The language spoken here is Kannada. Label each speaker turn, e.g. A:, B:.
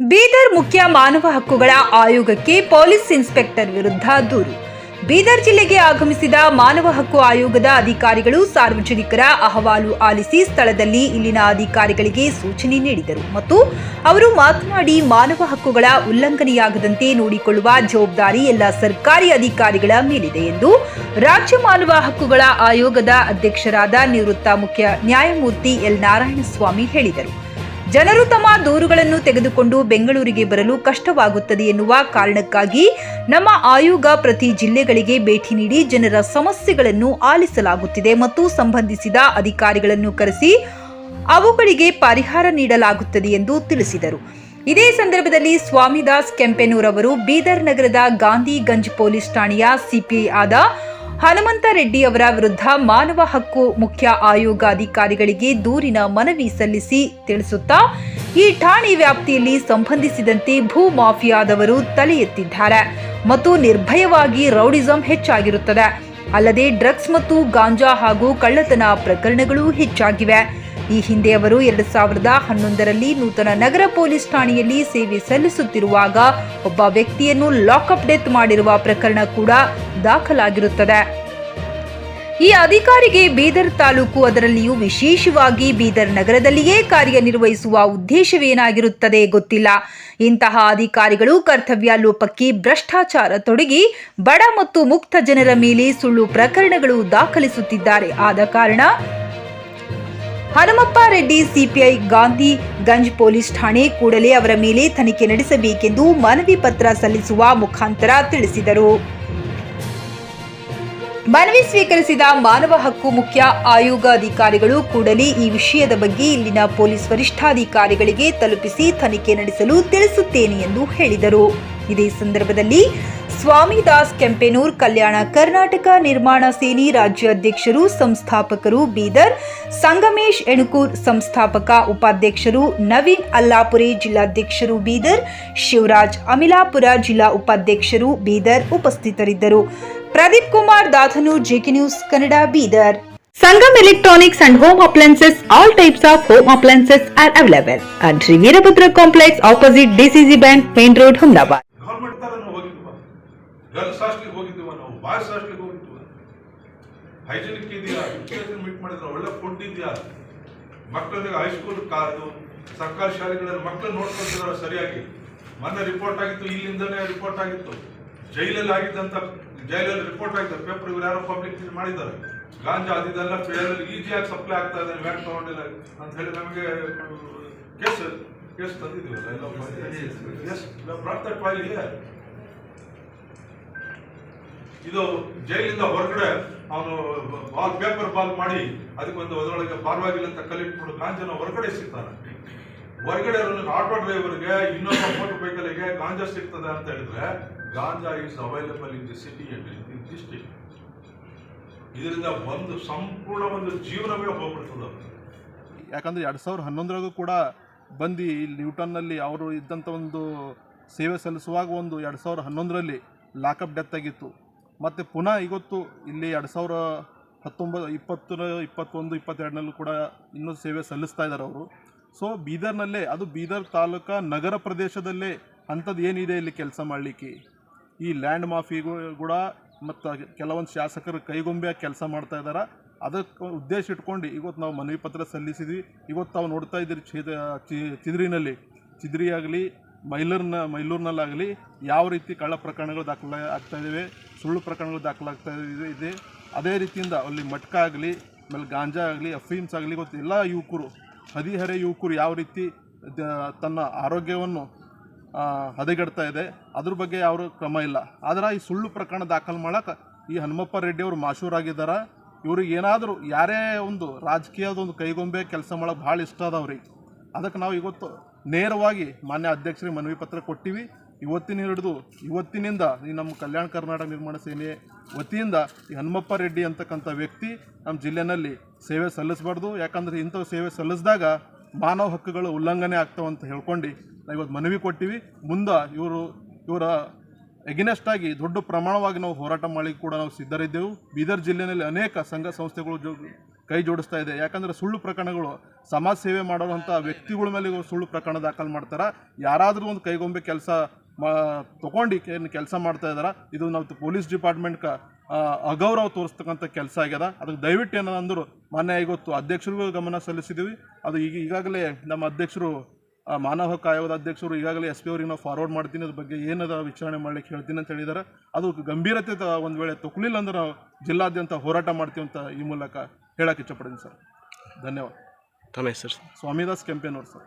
A: ಬೀದರ್ ಮುಖ್ಯ ಮಾನವ ಹಕ್ಕುಗಳ ಆಯೋಗಕ್ಕೆ ಪೊಲೀಸ್ ಇನ್ಸ್ಪೆಕ್ಟರ್ ವಿರುದ್ಧ ದೂರು. ಬೀದರ್ ಜಿಲ್ಲೆಗೆ ಆಗಮಿಸಿದ ಮಾನವ ಹಕ್ಕು ಆಯೋಗದ ಅಧಿಕಾರಿಗಳು ಸಾರ್ವಜನಿಕರ ಅಹವಾಲು ಆಲಿಸಿ ಸ್ಥಳದಲ್ಲಿ ಇಲ್ಲಿನ ಅಧಿಕಾರಿಗಳಿಗೆ ಸೂಚನೆ ನೀಡಿದರು ಮತ್ತು ಅವರು ಮಾತನಾಡಿ ಮಾನವ ಹಕ್ಕುಗಳ ಉಲ್ಲಂಘನೆಯಾಗದಂತೆ ನೋಡಿಕೊಳ್ಳುವ ಜವಾಬ್ದಾರಿ ಎಲ್ಲ ಸರ್ಕಾರಿ ಅಧಿಕಾರಿಗಳ ಮೇಲಿದೆ ಎಂದು ರಾಜ್ಯ ಮಾನವ ಹಕ್ಕುಗಳ ಆಯೋಗದ ಅಧ್ಯಕ್ಷರಾದ ನಿವೃತ್ತ ಮುಖ್ಯ ನ್ಯಾಯಮೂರ್ತಿ ಎಲ್ ನಾರಾಯಣಸ್ವಾಮಿ ಹೇಳಿದರು. ಜನರು ತಮ್ಮ ದೂರುಗಳನ್ನು ತೆಗೆದುಕೊಂಡು ಬೆಂಗಳೂರಿಗೆ ಬರಲು ಕಷ್ಟವಾಗುತ್ತದೆ ಎನ್ನುವ ಕಾರಣಕ್ಕಾಗಿ ನಮ್ಮ ಆಯೋಗ ಪ್ರತಿ ಜಿಲ್ಲೆಗಳಿಗೆ ಭೇಟಿ ನೀಡಿ ಜನರ ಸಮಸ್ಯೆಗಳನ್ನು ಆಲಿಸಲಾಗುತ್ತಿದೆ ಮತ್ತು ಸಂಬಂಧಿಸಿದ ಅಧಿಕಾರಿಗಳನ್ನು ಕರೆಸಿ ಅವುಗಳಿಗೆ ಪರಿಹಾರ ನೀಡಲಾಗುತ್ತದೆ ಎಂದು ತಿಳಿಸಿದರು. ಇದೇ ಸಂದರ್ಭದಲ್ಲಿ ಸ್ವಾಮಿದಾಸ್ ಕೆಂಪೆನೂರ್ ಅವರು ಬೀದರ್ ನಗರದ ಗಾಂಧಿಗಂಜ್ ಪೊಲೀಸ್ ಠಾಣೆಯ ಸಿಪಿಐ ಆದ ಹನುಮಂತ ರೆಡ್ಡಿ ಅವರ ವಿರುದ್ಧ ಮಾನವ ಹಕ್ಕು ಮುಖ್ಯ ಆಯೋಗ ಅಧಿಕಾರಿಗಳಿಗೆ ದೂರಿನ ಮನವಿ ಸಲ್ಲಿಸಿ ತಿಳಿಸುತ್ತಾ, ಈ ಠಾಣೆ ವ್ಯಾಪ್ತಿಯಲ್ಲಿ ಸಂಬಂಧಿಸಿದಂತೆ ಭೂ ಮಾಫಿಯಾದವರು ತಲೆ ಎತ್ತಿದ್ದಾರೆ ಮತ್ತು ನಿರ್ಭಯವಾಗಿ ರೌಡಿಸಂ ಹೆಚ್ಚಾಗಿರುತ್ತದೆ. ಅಲ್ಲದೆ ಡ್ರಗ್ಸ್ ಮತ್ತು ಗಾಂಜಾ ಹಾಗೂ ಕಳ್ಳತನ ಪ್ರಕರಣಗಳು ಹೆಚ್ಚಾಗಿವೆ. ಈ ಹಿಂದೆ ಅವರು ಎರಡು ಸಾವಿರದ ಹನ್ನೊಂದರಲ್ಲಿ ನೂತನ ನಗರ ಪೊಲೀಸ್ ಠಾಣೆಯಲ್ಲಿ ಸೇವೆ ಸಲ್ಲಿಸುತ್ತಿರುವಾಗ ಒಬ್ಬ ವ್ಯಕ್ತಿಯನ್ನು ಲಾಕ್ಅಪ್ ಡೆತ್ ಮಾಡಿರುವ ಪ್ರಕರಣ ಕೂಡ ದಾಖಲಾಗಿರುತ್ತದೆ. ಈ ಅಧಿಕಾರಿಗೆ ಬೀದರ್ ತಾಲೂಕು ಅದರಲ್ಲಿಯೂ ವಿಶೇಷವಾಗಿ ಬೀದರ್ ನಗರದಲ್ಲಿಯೇ ಕಾರ್ಯನಿರ್ವಹಿಸುವ ಉದ್ದೇಶವೇನಾಗಿರುತ್ತದೆ ಗೊತ್ತಿಲ್ಲ. ಇಂತಹ ಅಧಿಕಾರಿಗಳು ಕರ್ತವ್ಯ ಲೋಪಕ್ಕೆ ಭ್ರಷ್ಟಾಚಾರ ತೊಡಗಿ ಬಡ ಮತ್ತು ಮುಕ್ತ ಜನರ ಮೇಲೆ ಸುಳ್ಳು ಪ್ರಕರಣಗಳು ದಾಖಲಿಸುತ್ತಿದ್ದಾರೆ. ಆದ ಕಾರಣ ಹನುಮಪ್ಪ ರೆಡ್ಡಿ, ಸಿಪಿಐ ಗಾಂಧಿ ಗಂಜ್ ಪೊಲೀಸ್ ಠಾಣೆ ಕೂಡಲೇ ಅವರ ಮೇಲೆ ತನಿಖೆ ನಡೆಸಬೇಕೆಂದು ಮನವಿ ಪತ್ರ ಸಲ್ಲಿಸುವ ಮುಖಾಂತರ ತಿಳಿಸಿದರು. ಮನವಿ ಸ್ವೀಕರಿಸಿದ ಮಾನವ ಹಕ್ಕು ಮುಖ್ಯ ಆಯೋಗ ಅಧಿಕಾರಿಗಳು ಕೂಡಲೇ ಈ ವಿಷಯದ ಬಗ್ಗೆ ಇಲ್ಲಿನ ಪೊಲೀಸ್ ವರಿಷ್ಠಾಧಿಕಾರಿಗಳಿಗೆ ತಲುಪಿಸಿ ತನಿಖೆ ನಡೆಸಲು ತಿಳಿಸುತ್ತೇನೆ ಎಂದು ಹೇಳಿದರು. ಇದೇ ಸಂದರ್ಭದಲ್ಲಿ ಸ್ವಾಮಿದಾಸ್ ಕೆಂಪೇನೂರ್ ಕಲ್ಯಾಣ ಕರ್ನಾಟಕ ನಿರ್ಮಾಣ ಸೇನೆ ರಾಜ್ಯಾಧ್ಯಕ್ಷರು ಸಂಸ್ಥಾಪಕರು ಬೀದರ್ ಸಂಗಮೇಶ್ ಎಣಕೂರ್ ಸಂಸ್ಥಾಪಕ ಉಪಾಧ್ಯಕ್ಷರು ನವೀನ್ ಅಲ್ಲಾಪುರಿ ಜಿಲ್ಲಾಧ್ಯಕ್ಷರು ಬೀದರ್ ಶಿವರಾಜ್ ಅಮಿಲಾಪುರ ಜಿಲ್ಲಾ ಉಪಾಧ್ಯಕ್ಷರು ಬೀದರ್ ಉಪಸ್ಥಿತರಿದ್ದರು. Pradeep Kumar Dadhanur JK news Kannada Bidar. Sangam electronics and home Appliances, all types of home appliances are available. at Shri Veerabhadra Complex opposite DCC bank main road Humdabad.
B: Government ತರ ನಾವು ಹೋಗಿದ್ವ ಗರ್ಲ್ಸ್ ಹಾಸ್ಟ್ಲಿಗೆ ಹೋಗಿದ್ದೀವ ನಾವು ಬಾಯ್ಸ್ ಹಾಸ್ಟ್ಲಿಗೆ ಹೋಗಿದ್ದೀವ ಹೈಜಿನಿಕ್ ಇದೆಯಾ? ಎಜುಕೇಶನ್ ಮೀಟ್ ಮಾಡಿದ್ರೆ ಒಳ್ಳೆ ಫುಡ್ ಇದೆಯಾ? ಮಕ್ಕಳಿಗೆ ಹೈಸ್ಕೂಲ್ ಕಾದು ಸರ್ಕಾರಿ ಶಾಲೆಗಳಲ್ಲಿ ಮಕ್ಕಳು ನೋಡ್ಕೊಳ್ತಿದಾರೆ ಸರಿಯಾಗಿ? ಮೊನ್ನೆ ರಿಪೋರ್ಟ್ ಆಗಿತ್ತು ಇಲ್ಲಿಂದನೇ ರಿಪೋರ್ಟ್ ಆಗಿತ್ತು. ಜೈಲಲ್ಲಿ ಆಗಿದ್ದಂಥ ಜೈಲಲ್ಲಿ ರಿಪೋರ್ಟ್ ಆಗಿದೆ ಪೇಪರ್ ಇವ್ರು ಯಾರೋ ಪಬ್ಲಿಕ್ ಮಾಡಿದ್ದಾರೆ. ಗಾಂಜಾ ಅದಿದೆಲ್ಲ ಪೇರಲ್ಲಿ ಈಸಿಯಾಗಿ ಸಪ್ಲೈ ಆಗ್ತಾ ಇದೆ ವ್ಯಾಟ್ ತೊಗೊಂಡಿಲ್ಲ? ಅಂತ ಹೇಳಿ ನಮಗೆ ಕೇಸ್ ಕೇಸ್ ತಂದಿದ್ದೀವಲ್ಲ ಎಲ್ಲ ಪ್ರಾಪ್ತ ಫೈಲ್ ಇದೆ ಇದು ಜೈಲಿಂದ ಹೊರಗಡೆ ಅವನು ಬಾಲ್ ಪೇಪರ್ ಬಾಲ್ ಮಾಡಿ ಅದಕ್ಕೊಂದು ಅದರೊಳಗೆ ಪರವಾಗಿಲ್ಲ ಅಂತ ಕಲಿಟ್ಬಿಟ್ಟು ಗಾಂಜನ ಹೊರಗಡೆ ಸಿಗ್ತಾನೆ ಹೊರಗಡೆ ಆಟೋ ಡ್ರೈವರ್ಗೆ ಇನ್ನೊಬ್ಬ ಮೋಟರ್ ಬೈಕಲ್ಲಿಗೆ ಗಾಂಜಾ ಸಿಗ್ತದೆ ಅಂತ ಹೇಳಿದ್ರೆ ganja is available in the city in ಇದರಿಂದ ಒಂದು ಸಂಪೂರ್ಣ ಒಂದು ಜೀವನವೇ ಹೋಗ್ಬಿಡ್ತದೆ
C: ಯಾಕಂದರೆ ಎರಡು ಸಾವಿರದ ಹನ್ನೊಂದರಾಗೂ ಕೂಡ ಬಂದು ಇಲ್ಲಿ ನ್ಯೂಟನ್ನಲ್ಲಿ ಅವರು ಇದ್ದಂಥ ಒಂದು ಸೇವೆ ಸಲ್ಲಿಸುವಾಗ ಒಂದು ಎರಡು ಸಾವಿರದ ಹನ್ನೊಂದರಲ್ಲಿ ಲಾಕಪ್ ಡೆತ್ ಆಗಿತ್ತು. ಮತ್ತು ಪುನಃ ಇವತ್ತು ಇಲ್ಲಿ ಎರಡು ಸಾವಿರ ಹತ್ತೊಂಬತ್ತು, ಇಪ್ಪತ್ತರ, ಇಪ್ಪತ್ತೊಂದು ಇಪ್ಪತ್ತೆರಡನಲ್ಲೂ ಕೂಡ ಇನ್ನೂ ಸೇವೆ ಸಲ್ಲಿಸ್ತಾ ಇದ್ದಾರೆ ಅವರು. ಸೊ ಬೀದರ್ನಲ್ಲೇ, ಅದು ಬೀದರ್ ತಾಲೂಕಾ ನಗರ ಪ್ರದೇಶದಲ್ಲೇ ಅಂಥದ್ದು ಏನಿದೆ ಇಲ್ಲಿ ಕೆಲಸ ಮಾಡಲಿಕ್ಕೆ? ಈ ಲ್ಯಾಂಡ್ ಮಾಫಿಗೂ ಕೂಡ ಮತ್ತು ಕೆಲವೊಂದು ಶಾಸಕರು ಕೈಗೊಂಬೆ ಕೆಲಸ ಮಾಡ್ತಾ ಇದ್ದಾರೆ ಅದಕ್ಕೆ ಉದ್ದೇಶ ಇಟ್ಕೊಂಡು ಇವತ್ತು ನಾವು ಮನವಿ ಪತ್ರ ಸಲ್ಲಿಸಿದ್ವಿ. ಇವತ್ತು ತಾವು ನೋಡ್ತಾ ಇದ್ದೀರಿ ಚಿದ ಚಿದ್ರಿನಲ್ಲಿ. ಚಿದ್ರಿಯಾಗಲಿ, ಮೈಲೂರಿನ, ಮೈಲೂರಿನಲ್ಲಾಗಲಿ ಯಾವ ರೀತಿ ಕಳ್ಳ ಪ್ರಕರಣಗಳು ದಾಖಲೆ ಆಗ್ತಾ ಇದ್ದಾವೆ ಸುಳ್ಳು ಪ್ರಕರಣಗಳು ದಾಖಲಾಗ್ತಾ ಇದೆ. ಅದೇ ರೀತಿಯಿಂದ ಅಲ್ಲಿ ಮಟ್ಕ ಆಗಲಿ, ಆಮೇಲೆ ಗಾಂಜಾ ಆಗಲಿ, ಅಫೀಮ್ಸ್ ಆಗಲಿ ಗೊತ್ತು ಎಲ್ಲ ಯುವಕರು, ಹದಿಹರೆ ಯುವಕರು ಯಾವ ರೀತಿ ತನ್ನ ಆರೋಗ್ಯವನ್ನು ಹದಗೆಡ್ತಾ ಇದೆ, ಅದ್ರ ಬಗ್ಗೆ ಯಾವ ಕ್ರಮ ಇಲ್ಲ. ಆದ್ರೆ ಈ ಸುಳ್ಳು ಪ್ರಕರಣ ದಾಖಲು ಮಾಡಕ್ಕೆ ಈ ಹನುಮಪ್ಪ ರೆಡ್ಡಿ ಅವರು ಮಾಶೂರಾಗಿದ್ದಾರೆ ಇವ್ರಿಗೆ ಏನಾದರೂ ಯಾರೇ ಒಂದು ರಾಜಕೀಯದ ಒಂದು ಕೈಗೊಂಬೆ ಕೆಲಸ ಮಾಡೋಕೆ ಭಾಳ ಇಷ್ಟ ಅದಾವ್ರಿ. ಅದಕ್ಕೆ ನಾವು ಇವತ್ತು ನೇರವಾಗಿ ಮಾನ್ಯ ಅಧ್ಯಕ್ಷರಿಗೆ ಮನವಿ ಪತ್ರ ಕೊಟ್ಟಿವಿ. ಇವತ್ತಿನ ಹಿಡಿದು ಇವತ್ತಿನಿಂದ ಈ ನಮ್ಮ ಕಲ್ಯಾಣ ಕರ್ನಾಟಕ ನಿರ್ಮಾಣ ಸೇನೆ ವತಿಯಿಂದ ಈ ಹನುಮಪ್ಪ ರೆಡ್ಡಿ ಅಂತಕ್ಕಂಥ ವ್ಯಕ್ತಿ ನಮ್ಮ ಜಿಲ್ಲೆನಲ್ಲಿ ಸೇವೆ ಸಲ್ಲಿಸಬಾರ್ದು. ಯಾಕಂದರೆ ಇಂಥವು ಸೇವೆ ಸಲ್ಲಿಸಿದಾಗ ಮಾನವ ಹಕ್ಕುಗಳು ಉಲ್ಲಂಘನೆ ಆಗ್ತಾವೆ ಅಂತ ಹೇಳ್ಕೊಂಡು ನಾವು ಇವತ್ತು ಮನವಿ ಕೊಟ್ಟಿವಿ. ಮುಂದೆ ಇವರು, ಇವರ ಎಗಿನೆಸ್ಟ್ ಆಗಿ ದೊಡ್ಡ ಪ್ರಮಾಣವಾಗಿ ನಾವು ಹೋರಾಟ ಮಾಡಿ ಕೂಡ ನಾವು ಸಿದ್ಧರಿದ್ದೆವು. ಬೀದರ್ ಜಿಲ್ಲೆಯಲ್ಲಿ ಅನೇಕ ಸಂಘ ಸಂಸ್ಥೆಗಳು ಕೈ ಜೋಡಿಸ್ತಾ ಇದೆ. ಯಾಕಂದರೆ ಸುಳ್ಳು ಪ್ರಕರಣಗಳು, ಸಮಾಜ ಸೇವೆ ಮಾಡುವಂಥ ವ್ಯಕ್ತಿಗಳ ಮೇಲೆ ಸುಳ್ಳು ಪ್ರಕರಣ ದಾಖಲು ಮಾಡ್ತಾರೆ. ಯಾರಾದರೂ ಒಂದು ಕೈಗೊಂಬೆ ಕೆಲಸ ಮಾ ತೊಗೊಂಡು ಏನು ಕೆಲಸ ಮಾಡ್ತಾ ಇದ್ದಾರೆ ಇದು ನಾವು ಪೊಲೀಸ್ ಡಿಪಾರ್ಟ್ಮೆಂಟ್ಗೆ ಅಗೌರವ ತೋರಿಸ್ತಕ್ಕಂಥ ಕೆಲಸ ಆಗ್ಯದ. ಅದಕ್ಕೆ ದಯವಿಟ್ಟು ಏನಂದ್ರು ಮಾನ್ಯ ಇವತ್ತು ಅಧ್ಯಕ್ಷರಿಗೂ ಗಮನ ಸಲ್ಲಿಸಿದ್ದೀವಿ ಅದು ಈಗ ಈಗಾಗಲೇ ನಮ್ಮ ಅಧ್ಯಕ್ಷರು ಮಾನವ ಹಕ್ಕು ಆಯೋಗದ ಅಧ್ಯಕ್ಷರು ಈಗಾಗಲೇ ಎಸ್ ಪಿ ಅವ್ರಿಗೆ ನಾವು ಫಾರ್ವರ್ಡ್ ಮಾಡ್ತೀನಿ. ಅದ್ರ ಬಗ್ಗೆ ಏನದ ವಿಚಾರಣೆ ಮಾಡ್ಲಿಕ್ಕೆ ಹೇಳ್ತೀನಿ ಅಂತ ಹೇಳಿದ್ದಾರೆ ಅದು ಗಂಭೀರತೆ ಒಂದು ವೇಳೆ ತಗೊಳ್ಳಿಲ್ಲ ಅಂದ್ರೆ ನಾವು ಜಿಲ್ಲಾದ್ಯಂತ ಹೋರಾಟ ಮಾಡ್ತೀವಿ ಅಂತ ಈ ಮೂಲಕ ಹೇಳಕ್ಕೆ ಇಷ್ಟಪಡ್ತೀನಿ ಸರ್. ಧನ್ಯವಾದ.
D: ತಮ್ಮ ಹೆಸರು ಸರ್.
C: ಸ್ವಾಮಿದಾಸ್ ಕೆಂಪೇನವ್ರು ಸರ್.